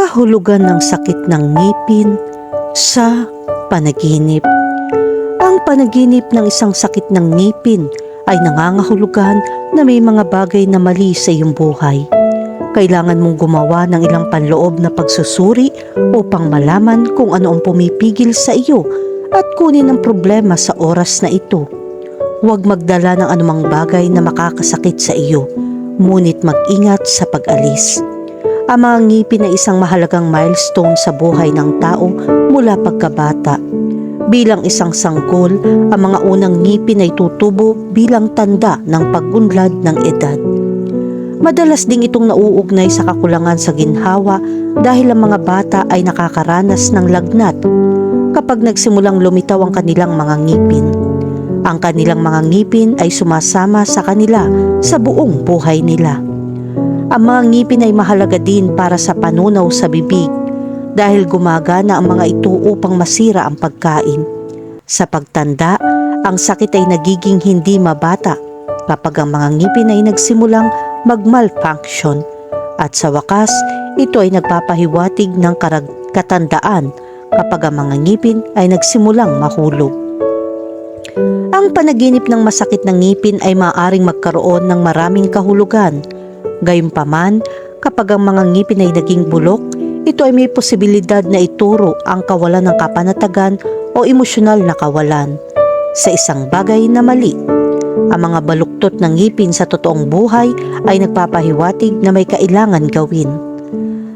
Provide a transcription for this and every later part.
kahulugan ng sakit ng ngipin sa panaginip. Ang panaginip ng isang sakit ng ngipin ay nangangahulugan na may mga bagay na mali sa iyong buhay. Kailangan mong gumawa ng ilang panloob na pagsusuri upang malaman kung ano ang pumipigil sa iyo at kunin ang problema sa oras na ito. Huwag magdala ng anumang bagay na makakasakit sa iyo, ngunit mag-ingat sa pag-alis. Ang mga ngipin ay isang mahalagang milestone sa buhay ng tao mula pagkabata. Bilang isang sanggol, ang mga unang ngipin ay tutubo bilang tanda ng pagunlad ng edad. Madalas ding itong nauugnay sa kakulangan sa ginhawa dahil ang mga bata ay nakakaranas ng lagnat kapag nagsimulang lumitaw ang kanilang mga ngipin. Ang kanilang mga ngipin ay sumasama sa kanila sa buong buhay nila. Ang mga ngipin ay mahalaga din para sa panunaw sa bibig dahil gumagana ang mga ito upang masira ang pagkain. Sa pagtanda, ang sakit ay nagiging hindi mabata kapag ang mga ngipin ay nagsimulang magmalfunction at sa wakas ito ay nagpapahiwatig ng katandaan kapag ang mga ngipin ay nagsimulang mahulog. Ang panaginip ng masakit ng ngipin ay maaaring magkaroon ng maraming kahulugan. Gayunpaman, kapag ang mga ngipin ay naging bulok, ito ay may posibilidad na ituro ang kawalan ng kapanatagan o emosyonal na kawalan sa isang bagay na mali. Ang mga baluktot ng ngipin sa totoong buhay ay nagpapahiwatig na may kailangan gawin.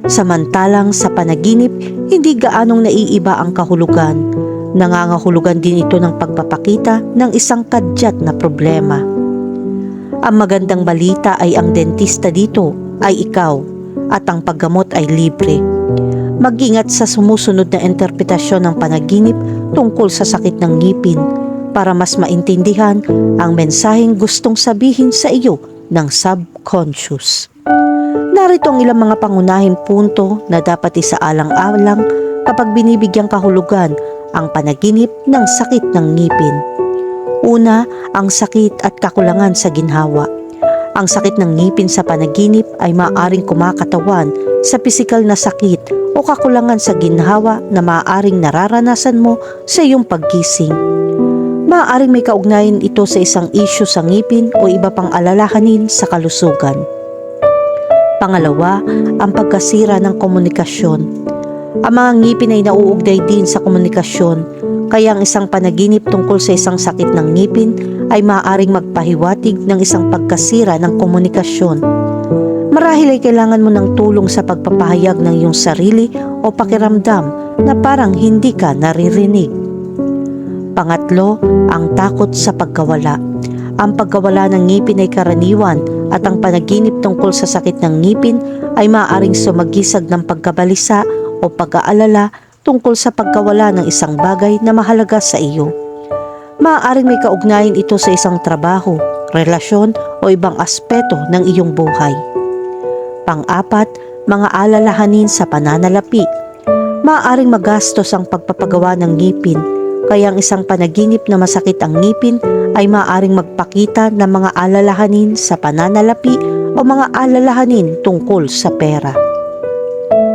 Samantalang sa panaginip, hindi gaanong naiiba ang kahulugan. Nangangahulugan din ito ng pagpapakita ng isang kadyat na problema. Ang magandang balita ay ang dentista dito ay ikaw at ang paggamot ay libre. Mag-ingat sa sumusunod na interpretasyon ng panaginip tungkol sa sakit ng ngipin para mas maintindihan ang mensaheng gustong sabihin sa iyo ng subconscious. Narito ang ilang mga pangunahing punto na dapat isaalang-alang kapag binibigyang kahulugan ang panaginip ng sakit ng ngipin. Una, ang sakit at kakulangan sa ginhawa. Ang sakit ng ngipin sa panaginip ay maaaring kumakatawan sa pisikal na sakit o kakulangan sa ginhawa na maaaring nararanasan mo sa iyong paggising. Maaaring may kaugnayan ito sa isang isyu sa ngipin o iba pang alalahanin sa kalusugan. Pangalawa, ang pagkasira ng komunikasyon. Ang mga ngipin ay nauugnay din sa komunikasyon, kaya ang isang panaginip tungkol sa isang sakit ng ngipin ay maaaring magpahiwatig ng isang pagkasira ng komunikasyon. Marahil ay kailangan mo ng tulong sa pagpapahayag ng iyong sarili o pakiramdam na parang hindi ka naririnig. Pangatlo, ang takot sa pagkawala. Ang pagkawala ng ngipin ay karaniwan at ang panaginip tungkol sa sakit ng ngipin ay maaaring sumagisag ng pagkabalisa o pag-aalala tungkol sa pagkawala ng isang bagay na mahalaga sa iyo. Maaaring may kaugnayan ito sa isang trabaho, relasyon o ibang aspeto ng iyong buhay. Pang-apat, mga alalahanin sa pananalapi. Maaaring magastos ang pagpapagawa ng ngipin, kaya ang isang panaginip na masakit ang ngipin ay maaaring magpakita ng mga alalahanin sa pananalapi o mga alalahanin tungkol sa pera.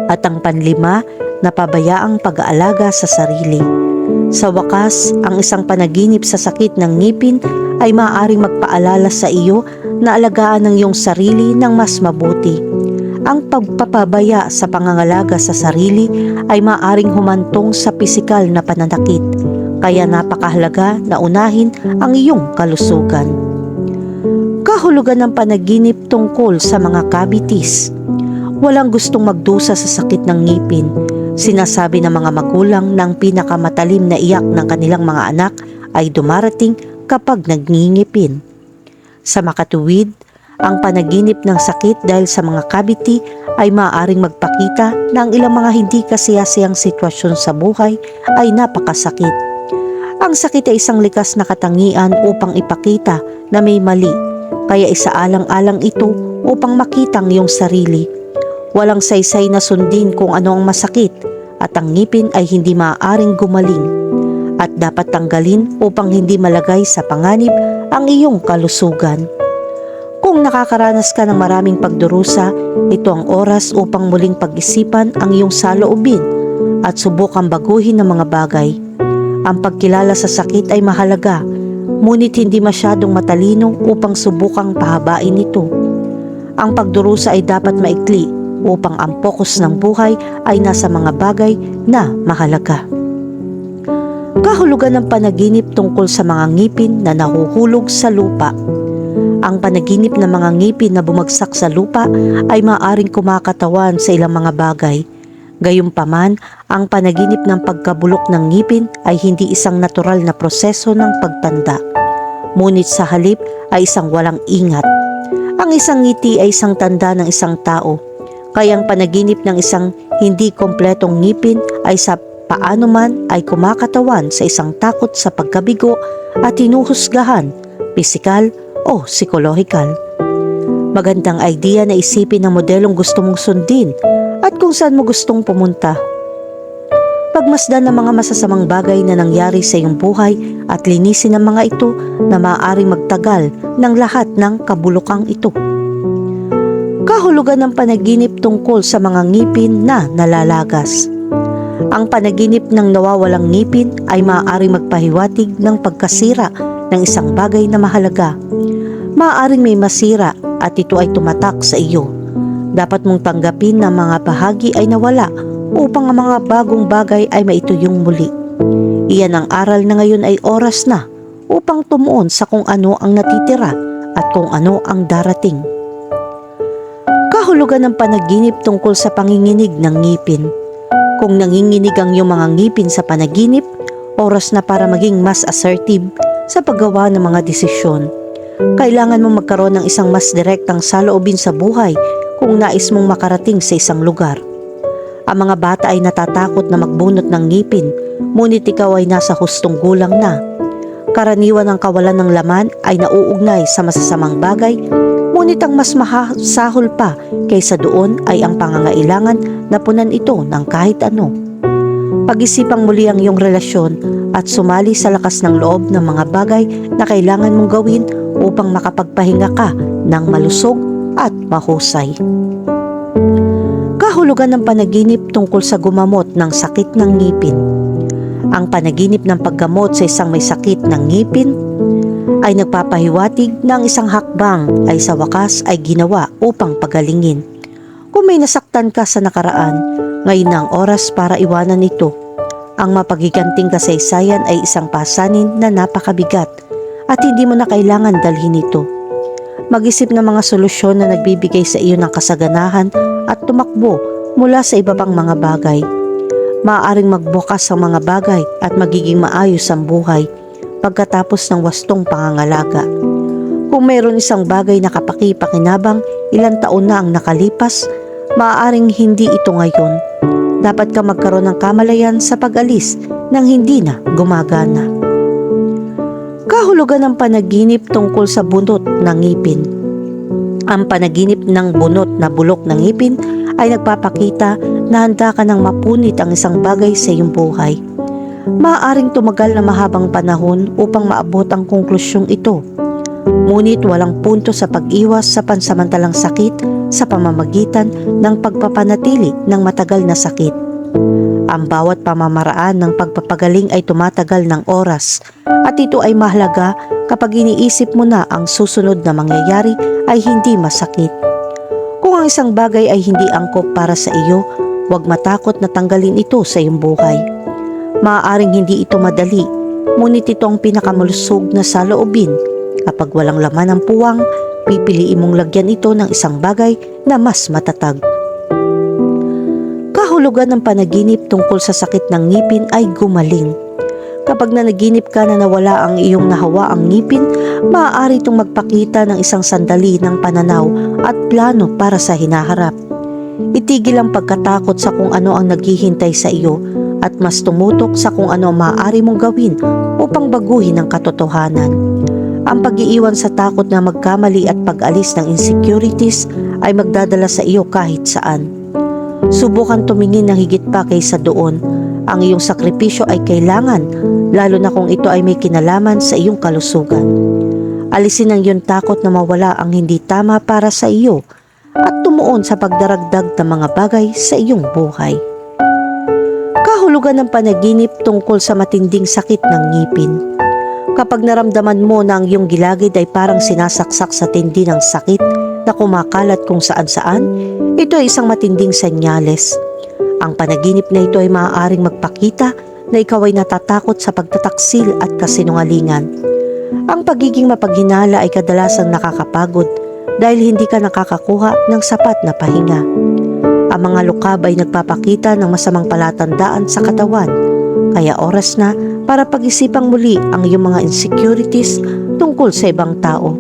At ang panlima, napabayaang pag-aalaga sa sarili. Sa wakas, ang isang panaginip sa sakit ng ngipin ay maaaring magpaalala sa iyo na alagaan ng iyong sarili ng mas mabuti. Ang pagpapabaya sa pangangalaga sa sarili ay maaaring humantong sa pisikal na pananakit, kaya napakahalaga na unahin ang iyong kalusugan. Kahulugan ng panaginip tungkol sa mga cavities. Walang gustong magdusa sa sakit ng ngipin. Sinasabi ng mga magulang ng pinakamatalim na iyak ng kanilang mga anak ay dumarating kapag nagngingipin. Sa makatuwid, ang panaginip ng sakit dahil sa mga cavity ay maaaring magpakita na ang ilang mga hindi kasiyasiyang sitwasyon sa buhay ay napakasakit. Ang sakit ay isang likas na katangian upang ipakita na may mali, kaya isaalang-alang ito upang makita ang iyong sarili. Walang saysay na sundin kung ano ang masakit at ang ngipin ay hindi maaaring gumaling at dapat tanggalin upang hindi malagay sa panganib ang iyong kalusugan. Kung nakakaranas ka ng maraming pagdurusa, ito ang oras upang muling pag-isipan ang iyong saloobin at subukang baguhin ng mga bagay. Ang pagkilala sa sakit ay mahalaga, ngunit hindi masyadong matalino upang subukang pahabain ito. Ang pagdurusa ay dapat maikli upang ang pokus ng buhay ay nasa mga bagay na mahalaga. Kahulugan ng panaginip tungkol sa mga ngipin na nahuhulog sa lupa. Ang panaginip ng mga ngipin na bumagsak sa lupa ay maaaring kumakatawan sa ilang mga bagay. Gayunpaman, ang panaginip ng pagkabulok ng ngipin ay hindi isang natural na proseso ng pagtanda. Ngunit sa halip ay isang walang ingat. Ang isang ngiti ay isang tanda ng isang tao. Kaya ang panaginip ng isang hindi kompletong ngipin ay sa paano man ay kumakatawan sa isang takot sa pagkabigo at hinuhusgahan, pisikal o psikolohikal. Magandang idea na isipin ang modelong gusto mong sundin at kung saan mo gustong pumunta. Pagmasdan ng mga masasamang bagay na nangyari sa iyong buhay at linisin ang mga ito na maaaring magtagal ng lahat ng kabulukang ito. Kahulugan ng panaginip tungkol sa mga ngipin na nalalagas. Ang panaginip ng nawawalang ngipin ay maaaring magpahiwatig ng pagkasira ng isang bagay na mahalaga. Maaaring may masira at ito ay tumatak sa iyo. Dapat mong tanggapin na mga bahagi ay nawala upang ang mga bagong bagay ay maituyong muli. Iyan ang aral na ngayon ay oras na upang tumuon sa kung ano ang natitira at kung ano ang darating. Kahulugan ng panaginip tungkol sa panginginig ng ngipin. Kung nanginginig ang iyong mga ngipin sa panaginip, oras na para maging mas assertive sa paggawa ng mga desisyon. Kailangan mong magkaroon ng isang mas direktang saloobin sa buhay kung nais mong makarating sa isang lugar. Ang mga bata ay natatakot na magbunot ng ngipin, ngunit ikaw ay nasa hustong gulang na. Karaniwan ng kawalan ng laman ay nauugnay sa masasamang bagay, ngunit ang mas mahasahol pa kaysa doon ay ang pangangailangan na punan ito ng kahit ano. Pag-isipang muli ang iyong relasyon at sumali sa lakas ng loob ng mga bagay na kailangan mong gawin upang makapagpahinga ka ng malusog at mahusay. Kahulugan ng panaginip tungkol sa gumamot ng sakit ng ngipin. Ang panaginip ng paggamot sa isang may sakit ng ngipin ay nagpapahiwatig na ang isang hakbang ay sa wakas ay ginawa upang pagalingin. Kung may nasaktan ka sa nakaraan, ngayon na ang oras para iwanan ito. Ang mapagiganting kasaysayan ay isang pasanin na napakabigat at hindi mo na kailangan dalhin ito. Mag-isip ng mga solusyon na nagbibigay sa iyo ng kasaganahan at tumakbo mula sa iba pang mga bagay. Maaaring magbukas ang mga bagay at magiging maayos ang buhay pagkatapos ng wastong pangangalaga. Kung mayroon isang bagay na kapaki-pakinabang ilang taon na ang nakalipas, maaaring hindi ito ngayon. Dapat ka magkaroon ng kamalayan sa pag-alis nang hindi na gumagana. Kahulugan ng panaginip tungkol sa bunot ng ngipin. Ang panaginip ng bunot na bulok ng ngipin ay nagpapakita na handa ka ng mapunit ang isang bagay sa iyong buhay. Maaaring tumagal na mahabang panahon upang maabot ang konklusyong ito. Ngunit walang punto sa pag-iwas sa pansamantalang sakit sa pamamagitan ng pagpapanatili ng matagal na sakit. Ang bawat pamamaraan ng pagpapagaling ay tumatagal ng oras at ito ay mahalaga kapag iniisip mo na ang susunod na mangyayari ay hindi masakit. Kung ang isang bagay ay hindi angkop para sa iyo, huwag matakot na tanggalin ito sa iyong buhay. Maaaring hindi ito madali, ngunit ito ang pinakamalusog na saloobin. Kapag walang laman ang puwang, pipiliin mong lagyan ito ng isang bagay na mas matatag. Kahulugan ng panaginip tungkol sa sakit ng ngipin ay gumaling. Kapag nanaginip ka na nawala ang iyong nahawa ang ngipin, maaari itong magpakita ng isang sandali ng pananaw at plano para sa hinaharap. Itigil ang pagkatakot sa kung ano ang naghihintay sa iyo at mas tumutok sa kung ano maaari mong gawin upang baguhin ang katotohanan. Ang pag-iiwan sa takot na magkamali at pag-alis ng insecurities ay magdadala sa iyo kahit saan. Subukan tumingin ng higit pa kaysa doon. Ang iyong sakripisyo ay kailangan, lalo na kung ito ay may kinalaman sa iyong kalusugan. Alisin ang iyong takot na mawala ang hindi tama para sa iyo at tumuon sa pagdaragdag ng mga bagay sa iyong buhay. Kahulugan ng panaginip tungkol sa matinding sakit ng ngipin. Kapag naramdaman mo na ang iyong gilagid ay parang sinasaksak sa tindi ng sakit na kumakalat kung saan-saan, ito ay isang matinding senyales. Ang panaginip na ito ay maaaring magpakita na ikaw ay natatakot sa pagtataksil at kasinungalingan. Ang pagiging mapaghinala ay kadalasang nakakapagod dahil hindi ka nakakakuha ng sapat na pahinga. Ang mga lukab ay nagpapakita ng masamang palatandaan sa katawan, kaya oras na para pag-isipang muli ang iyong mga insecurities tungkol sa ibang tao.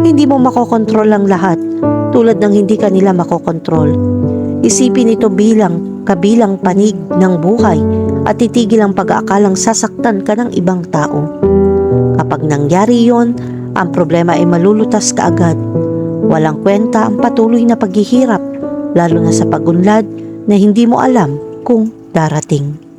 Hindi mo makokontrol ang lahat tulad ng hindi ka nila makokontrol. Isipin ito bilang kabilang panig ng buhay at titigil ang pag-aakalang sasaktan ka ng ibang tao. Kapag nangyari yon, ang problema ay malulutas kaagad. Walang kwenta ang patuloy na paghihirap, lalo na sa pagunlad na hindi mo alam kung darating.